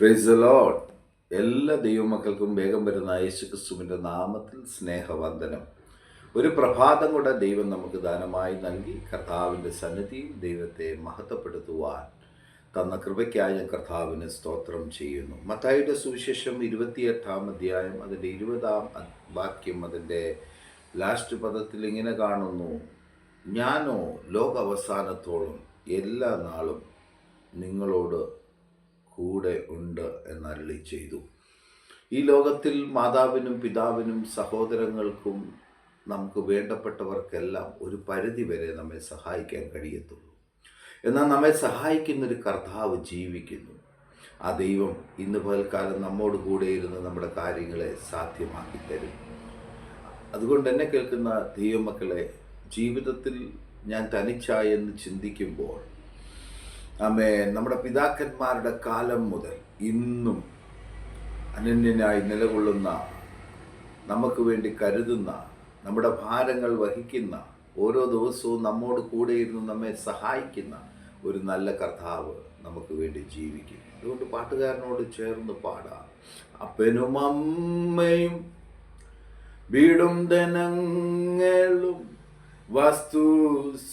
Price എല്ലാ ദൈവമക്കൾക്കും വേഗം വരുന്ന യേശുക്രിസ്തുവിന്റെ നാമത്തിൽ സ്നേഹവന്ദനം. ഒരു പ്രഭാതം കൂടെ ദൈവം നമുക്ക് ദാനമായി നൽകി കർത്താവിന്റെ സന്നിധിയിൽ ദൈവത്തെ മഹത്വപ്പെടുത്തുവാൻ തന്ന കൃപയ്ക്കായി ഞാൻ കർത്താവിന് സ്തോത്രം ചെയ്യുന്നു. മത്തായിയുടെ സുവിശേഷം ഇരുപത്തിയെട്ടാം അധ്യായം അതിന്റെ ഇരുപതാം വാക്യം അതിന്റെ ലാസ്റ്റ് പദത്തിൽ ഇങ്ങനെ കാണുന്നു. ഞാനോ ലോകാവസാനത്തോളം എല്ലാ നാളും നിങ്ങളോട് കൂടെ ഉണ്ട് എന്നരളി ചെയ്തു. ഈ ലോകത്തിൽ മാതാവിനും പിതാവിനും സഹോദരങ്ങൾക്കും നമുക്ക് വേണ്ടപ്പെട്ടവർക്കെല്ലാം ഒരു പരിധി വരെ നമ്മെ സഹായിക്കാൻ കഴിയത്തുള്ളൂ. എന്നാൽ നമ്മെ സഹായിക്കുന്ന ഒരു കർത്താവ് ജീവിക്കുന്നു. ആ ദൈവം ഇന്ന് പകൽക്കാലം നമ്മോട് കൂടെ ഇരുന്ന് നമ്മുടെ കാര്യങ്ങളെ സാധ്യമാക്കി തരും. അതുകൊണ്ട് എന്നെ കേൾക്കുന്ന ദൈവമക്കളെ ജീവിതത്തിൽ ഞാൻ തനിച്ചായെന്ന് ചിന്തിക്കുമ്പോൾ ആമേ നമ്മുടെ പിതാക്കന്മാരുടെ കാലം മുതൽ ഇന്നും അനന്യനായി നിലകൊള്ളുന്ന നമുക്ക് വേണ്ടി കരുതുന്ന നമ്മുടെ ഭാരങ്ങൾ വഹിക്കുന്ന ഓരോ ദിവസവും നമ്മോട് കൂടെ ഇരുന്ന് നമ്മെ സഹായിക്കുന്ന ഒരു നല്ല കർത്താവ് നമുക്ക് വേണ്ടി ജീവിക്കും. അതുകൊണ്ട് പാട്ടുകാരനോട് ചേർന്ന് പാടാം. അപ്പനും അമ്മയും വീടും ധനങ്ങളും വസ്തു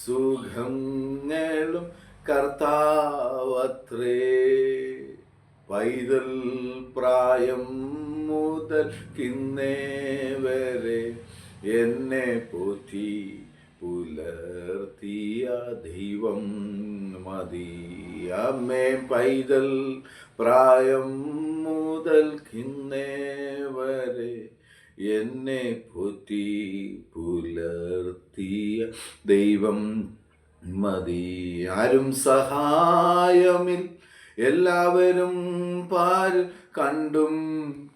സുഖങ്ങളും കർത്താവത്രേ പൈതൽ പ്രായം മുതൽ കിന്നേ വരെ എന്നെ പോറ്റി പുലർത്തിയ ദൈവം മതി. അമ്മേ പൈതൽ പ്രായം മുതൽ കിന്നേ വരെ എന്നെ പോറ്റി പുലർത്തിയ ദൈവം മതി. ആരും സഹായമിൽ എല്ലാവരും പാൽ കണ്ടും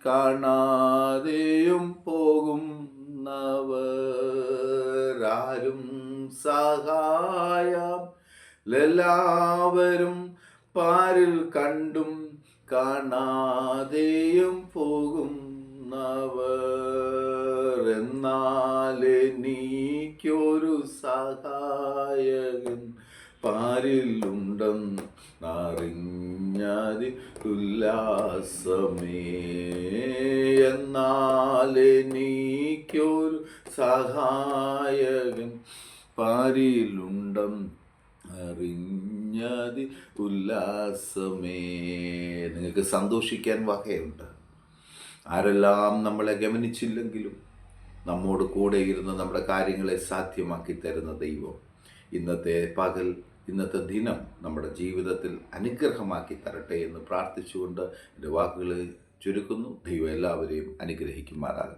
കാണാതെയും പോകും ആരും സഹായം എല്ലാവരും പാരിൽ കണ്ടും കാണാതെയും പോകുന്നവർ സഹായകൻ പാരിലുണ്ടം അറിഞ്ഞാതി ഉല്ലാസമേ എന്നാലെനിക്കൊരു സഹായകൻ പാരിലുണ്ടം അറിഞ്ഞാതി ഉല്ലാസമേ നിങ്ങൾക്ക് സന്തോഷിക്കാൻ വകയുണ്ട്. ആരെല്ലാം നമ്മളെ ഗമനിച്ചില്ലെങ്കിലും നമ്മോട് കൂടെ ഇരുന്ന് നമ്മുടെ കാര്യങ്ങളെ സാധ്യമാക്കി തരുന്ന ദൈവം. ഇന്നത്തെ പകൽ ഇന്നത്തെ ദിനം നമ്മുടെ ജീവിതത്തിൽ അനുഗ്രഹമാക്കി തരട്ടെ എന്ന് പ്രാർത്ഥിച്ചുകൊണ്ട് എന്റെ വാക്കുകൾ ചുരുക്കുന്നു. ദൈവം എല്ലാവരെയും അനുഗ്രഹിക്കുമാറാകും